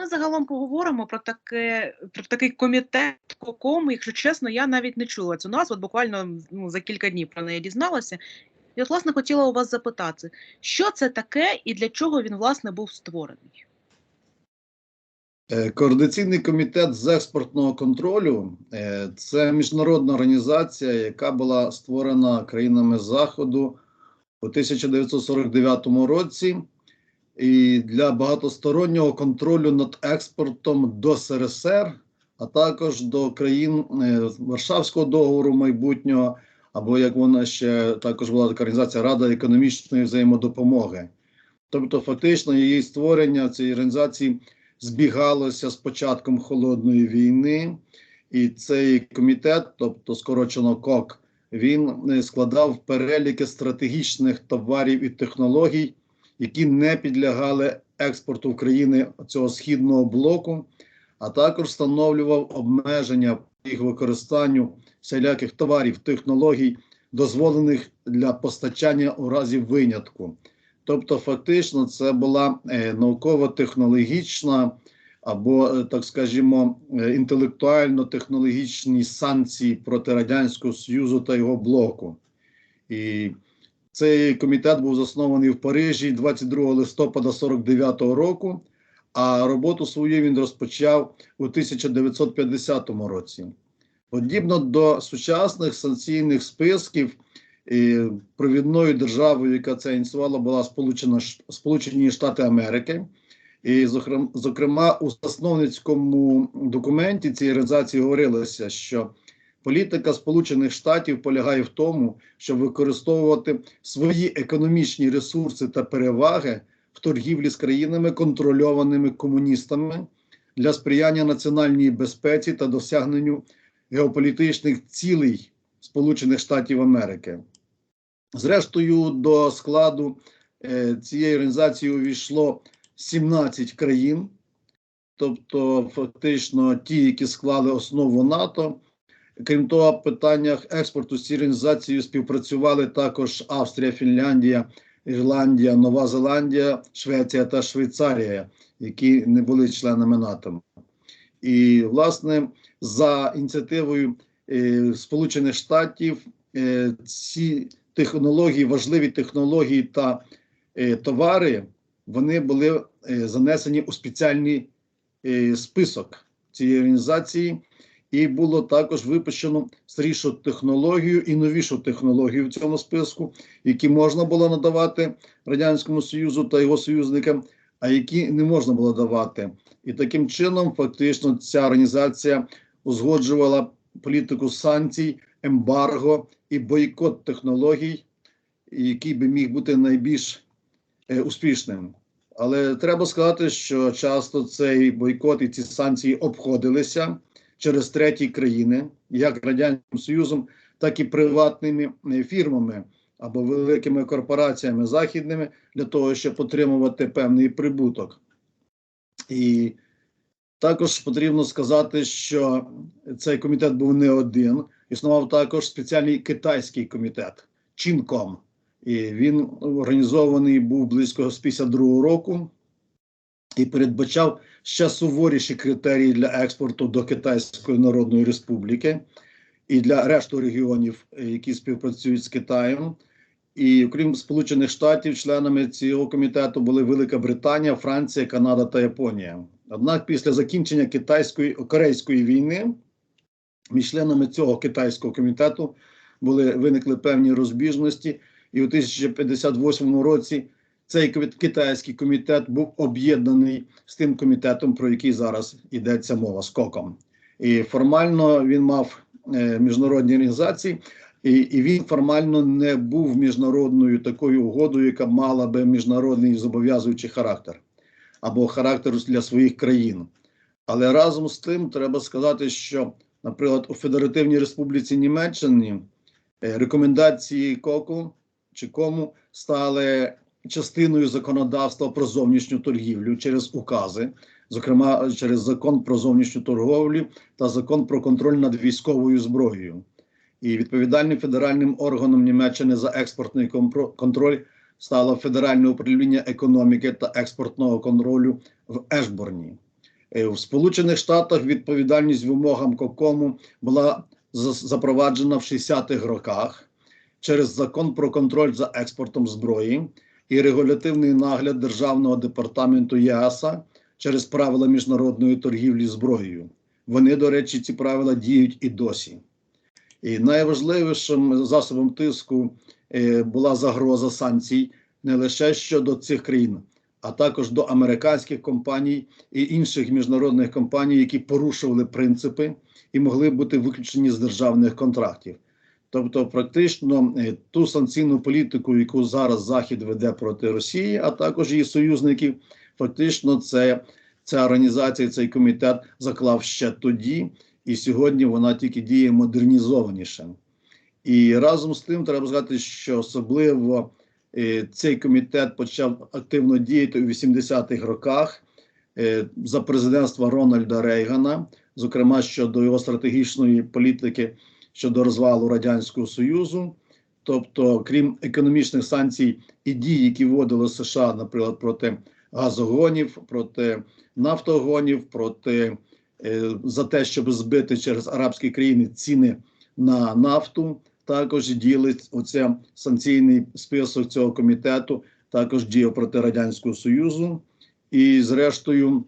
Ми загалом поговоримо про таке про такий комітет КОКОМ. Якщо чесно, я навіть не чула цю назву. от Буквально ну, за кілька днів про неї дізналася. І от, власне, хотіла у вас запитати, що це таке і для чого він власне був створений? Е, Координаційний комітет з експортного контролю е, це міжнародна організація, яка була створена країнами Заходу у 1949 році, і для багатостороннього контролю над експортом до СРСР, а також до країн е, Варшавського договору майбутнього, або як вона ще також була така організація Рада економічної взаємодопомоги. Тобто, фактично, її створення цієї організації збігалося з початком холодної війни, і цей комітет, тобто скорочено КОК, він е, складав переліки стратегічних товарів і технологій, які не підлягали експорту в країни цього східного блоку, а також встановлював обмеження їх використанню всіляких товарів, технологій, дозволених для постачання у разі винятку. Тобто, фактично, це була е, науково-технологічна або, е, так скажімо, е, інтелектуально-технологічні санкції проти Радянського Союзу та його блоку. І цей комітет був заснований в Парижі 22 листопада 49-го року, а роботу свою він розпочав у 1950 році. Подібно до сучасних санкційних списків. Провідною державою, яка це ініціювала, була Сполучена Сполучені Штати Америки. І, зокрема, у засновницькому документі цієї організації говорилося, що політика Сполучених Штатів полягає в тому, щоб використовувати свої економічні ресурси та переваги в торгівлі з країнами, контрольованими комуністами для сприяння національній безпеці та досягненню геополітичних цілей Сполучених Штатів Америки. Зрештою, до складу е, цієї організації увійшло 17 країн, тобто, фактично, ті, які склали основу НАТО. Крім того, в питаннях експорту з цією співпрацювали також Австрія, Фінляндія, Ірландія, Нова Зеландія, Швеція та Швейцарія, які не були членами НАТО. І, власне, за ініціативою е, Сполучених Штатів е, ці технології, важливі технології та е, товари, вони були занесені у спеціальний список цієї організації, і було також випущено старішу технологію і новішу технологію в цьому списку, які можна було надавати Радянському Союзу та його союзникам, а які не можна було давати. І таким чином, фактично, ця організація узгоджувала політику санкцій, ембарго і бойкот технологій, який би міг бути найбільш е, успішним. Але треба сказати, що часто цей бойкот і ці санкції обходилися через треті країни, як Радянським Союзом, так і приватними е, фірмами або великими корпораціями західними для того, щоб отримувати певний прибуток. І також потрібно сказати, що цей комітет був не один. Існував також спеціальний китайський комітет Чінком. І він організований був близько з 52 року і передбачав ще суворіші критерії для експорту до Китайської Народної Республіки і для решту регіонів, які співпрацюють з Китаєм. І окрім Сполучених Штатів, членами цього комітету були Велика Британія, Франція, Канада та Японія. Однак, після закінчення китайської корейської війни між членами цього китайського комітету були виникли певні розбіжності, і у 1058 році цей китайський комітет був об'єднаний з тим комітетом, про який зараз йдеться мова з коком. І формально він мав е, міжнародні організації. І і він формально не був міжнародною такою угодою, яка мала би міжнародний зобов'язуючий характер або характер для своїх країн. Але разом з тим треба сказати, що, наприклад, у Федеративній Республіці Німеччині е, рекомендації КОКу чи кому стали частиною законодавства про зовнішню торгівлю через укази, зокрема через закон про зовнішню торговлю та закон про контроль над військовою зброєю. І відповідальним федеральним органом Німеччини за експортний контроль стало Федеральне управління економіки та експортного контролю в Ешборні. Е, В Сполучених Штатах відповідальність вимогам КОКОМу була за- запроваджена в 60-х роках через закон про контроль за експортом зброї і регулятивний нагляд Державного департаменту ЄАСа через правила міжнародної торгівлі зброєю. Вони, до речі, ці правила діють і досі. І найважливішим засобом тиску е, була загроза санкцій не лише щодо цих країн, а також до американських компаній і інших міжнародних компаній, які порушували принципи і могли бути виключені з державних контрактів. Тобто, практично е, ту санкційну політику, яку зараз Захід веде проти Росії, а також її союзників, фактично, це ця організація, цей комітет заклав ще тоді, і сьогодні вона тільки діє модернізованіше. І разом з тим треба сказати, що особливо е, цей комітет почав активно діяти у 80-х роках е, за президентства Рональда Рейгана, зокрема щодо його стратегічної політики щодо розвалу Радянського Союзу. Тобто, крім економічних санкцій і дій, які вводили США, наприклад, проти газогонів, проти нафтогонів, проти е, за те, щоб збити через арабські країни ціни на нафту. Також діяли оця санкційний список цього комітету, також діяв проти Радянського Союзу. І, зрештою,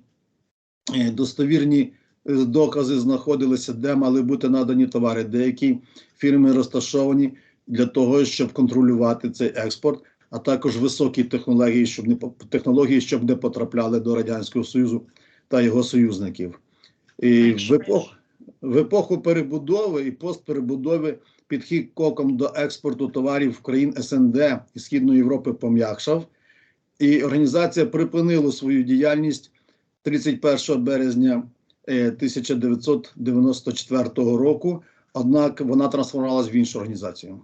е, достовірні докази знаходилися, де мали бути надані товари. Деякі фірми розташовані для того, щоб контролювати цей експорт, а також високі технології, щоб не технології, щоб не потрапляли до Радянського Союзу та його союзників. І в епоху, в епоху перебудови і постперебудови підхід коком до експорту товарів країн СНД і Східної Європи пом'якшав, і організація припинила свою діяльність 31 березня е, 1994 року. Однак вона трансформувалась в іншу організацію.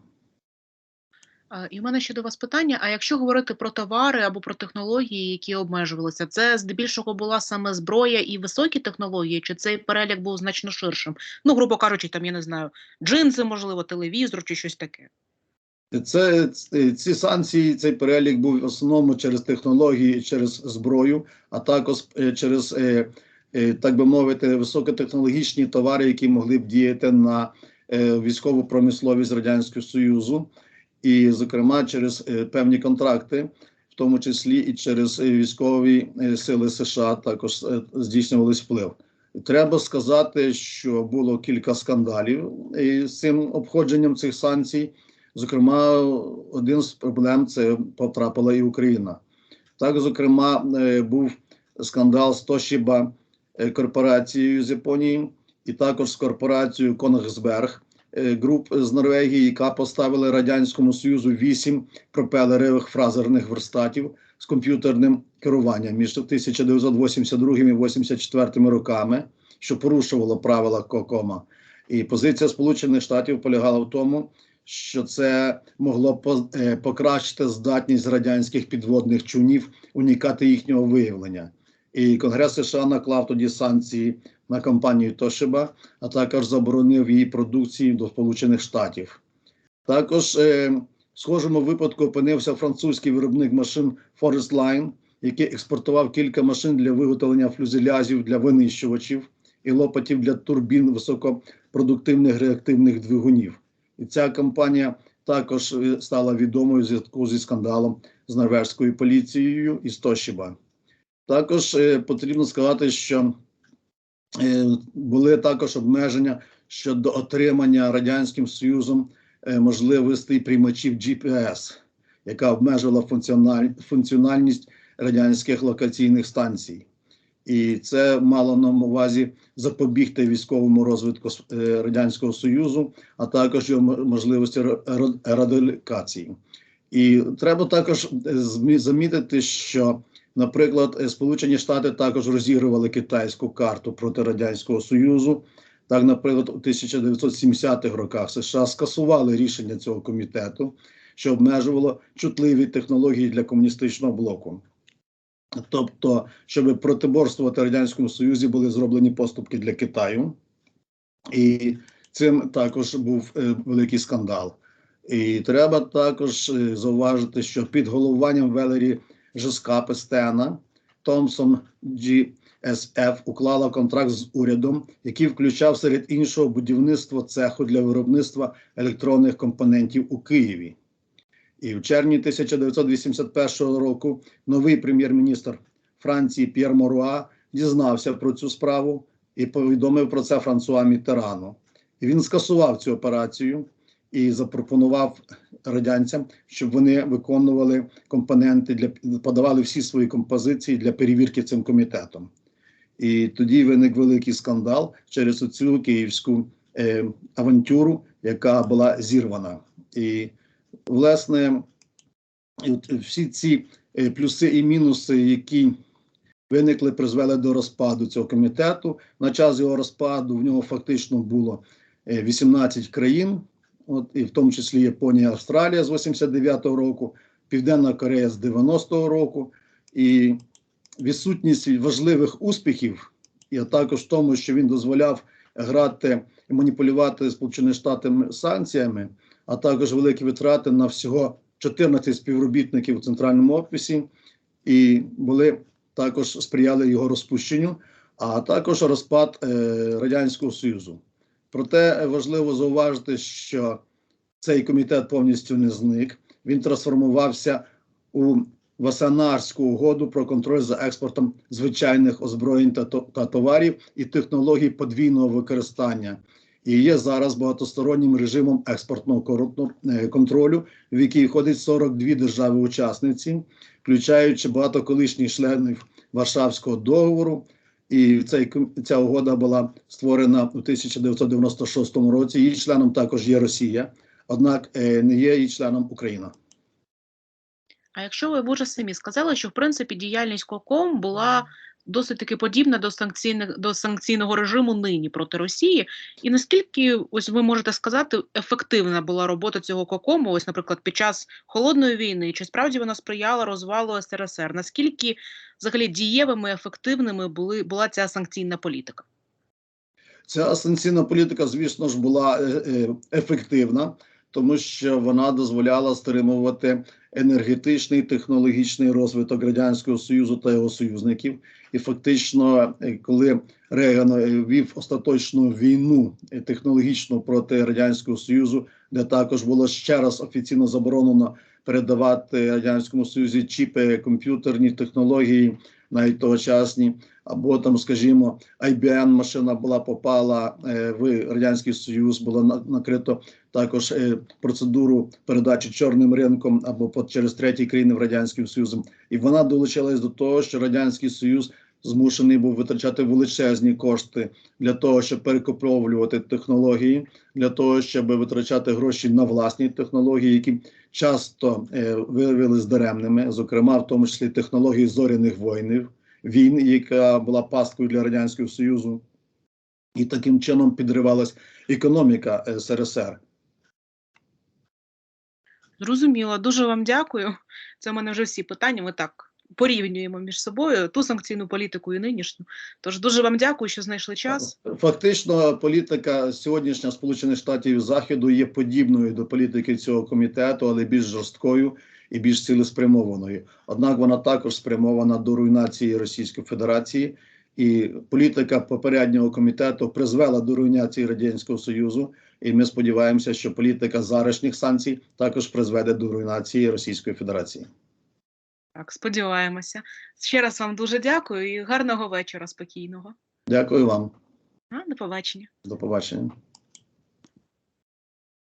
І в мене ще до вас питання: а якщо говорити про товари або про технології, які обмежувалися, це здебільшого була саме зброя і високі технології, чи цей перелік був значно ширшим? Ну, грубо кажучи, там я не знаю, джинси, можливо, телевізор чи щось таке. Це ці санкції, цей перелік був в основному через технології, через зброю, а також е, через, е, е, так би мовити, високотехнологічні товари, які могли б діяти на е, військову промисловість Радянського Союзу, і, зокрема, через е, певні контракти, в тому числі і через е, військові е, сили США, також е, здійснювались вплив. Треба сказати, що було кілька скандалів е, з цим обходженням цих санкцій. Зокрема, один з проблем це потрапила і Україна. Так, зокрема, е, був скандал з е, корпорацією з Японії, і також з корпорацією е, груп з Норвегії, яка поставила Радянському Союзу вісім пропелерових фразерних верстатів з комп'ютерним керуванням між 1982 і 1984 роками, що порушувало правила КОКОМа. І позиція Сполучених Штатів полягала в тому, що це могло е, покращити здатність радянських підводних човнів уникати їхнього виявлення. І Конгрес США наклав тоді санкції на компанію Toshiba, а також заборонив її продукції до Сполучених Штатів. Також е, в схожому випадку опинився французький виробник машин Forest Line, який експортував кілька машин для виготовлення флюзелязів для винищувачів і лопатів для турбін високопродуктивних реактивних двигунів. І ця компанія також е, стала відомою в зв'язку зі скандалом з норвежською поліцією і Toshiba. Також е, потрібно сказати, що е, були також обмеження щодо отримання Радянським Союзом е, можливостей приймачів GPS, яка функціональ, функціональність радянських локаційних станцій. І це мало на увазі запобігти військовому розвитку Радянського Союзу, а також його можливості ра- ра- радикації. І треба також замітити, що, наприклад, е, Сполучені Штати також розігрували китайську карту проти Радянського Союзу. Так, наприклад, у 1970-х роках США скасували рішення цього комітету, що обмежувало чутливі технології для комуністичного блоку. Тобто, щоб протиборствувати радянському союзі, були зроблені поступки для Китаю, і цим також був е, великий скандал. І треба також е, зауважити, що під головуванням Велері Жеска Пестена Thomson GSF уклала контракт з урядом, який включав серед іншого будівництво цеху для виробництва електронних компонентів у Києві. І в червні 1981 року новий прем'єр-міністр Франції П'єр Моруа дізнався про цю справу і повідомив про це Франсуа Міттерану. І він скасував цю операцію і запропонував радянцям, щоб вони виконували компоненти для подавали всі свої композиції для перевірки цим комітетом. І тоді виник великий скандал через цю київську е, авантюру, яка була зірвана. І власне от всі ці е, плюси і мінуси, які виникли, призвели до розпаду цього комітету. На час його розпаду в нього фактично було е, 18 країн, от, і в тому числі Японія, Австралія з 89-го року, Південна Корея з 90-го року. І відсутність важливих успіхів, і також в тому, що він дозволяв грати і маніпулювати Сполученими Штатами санкціями, а також великі витрати на всього 14 співробітників у центральному офісі, і були також сприяли його розпущенню, а також розпад е, Радянського Союзу. Проте важливо зауважити, що цей комітет повністю не зник. Він трансформувався у Васанарську угоду про контроль за експортом звичайних озброєнь та, та товарів і технологій подвійного використання. І є зараз багатостороннім режимом експортного е, контролю, в який входить 42 держави-учасниці, включаючи багато колишніх членів Варшавського договору. І цей, ця угода була створена у 1996 році. Її членом також є Росія, однак е, не є її членом Україна. А якщо ви вже самі сказали, що в принципі діяльність КОКОМ була досить таки подібна до санкційних до санкційного режиму нині проти Росії, і наскільки ось ви можете сказати, ефективна була робота цього КОКОМу, ось, наприклад, під час холодної війни, чи справді вона сприяла розвалу СРСР? Наскільки взагалі дієвими, ефективними були була ця санкційна політика? Ця санкційна політика, звісно ж, була е, е, ефективна, тому що вона дозволяла стримувати енергетичний технологічний розвиток радянського союзу та його союзників. І фактично, е, коли Рейган е, вів остаточну війну е, технологічну проти радянського союзу, де також було ще раз офіційно заборонено передавати радянському союзі чіпи, комп'ютерні технології, навіть тогочасні, або там, скажімо, IBM машина була попала е, в радянський союз, було на- накрито також е, процедуру передачі чорним ринком або по через треті країни в радянським союзом, і вона долучилась до того, що радянський союз змушений був витрачати величезні кошти для того, щоб перекуповувати технології, для того, щоб витрачати гроші на власні технології, які часто е, виявилися даремними, зокрема в тому числі технології зоряних воїнів, війн, яка була пасткою для радянського союзу, і таким чином підривалась економіка е, СРСР. Зрозуміло, дуже вам дякую. Це в мене вже всі питання. Ми так порівнюємо між собою ту санкційну політику і нинішню. Тож дуже вам дякую, що знайшли час. Фактично, політика сьогоднішня Сполучених Штатів Заходу є подібною до політики цього комітету, але більш жорсткою і більш цілеспрямованою. Однак вона також спрямована до руйнації Російської Федерації. І політика попереднього комітету призвела до руйнації радянського союзу. І ми сподіваємося, що політика зарашніх санкцій також призведе до руйнації Російської Федерації. Так, сподіваємося. Ще раз вам дуже дякую і гарного вечора спокійного. Дякую вам. А, до побачення. До побачення.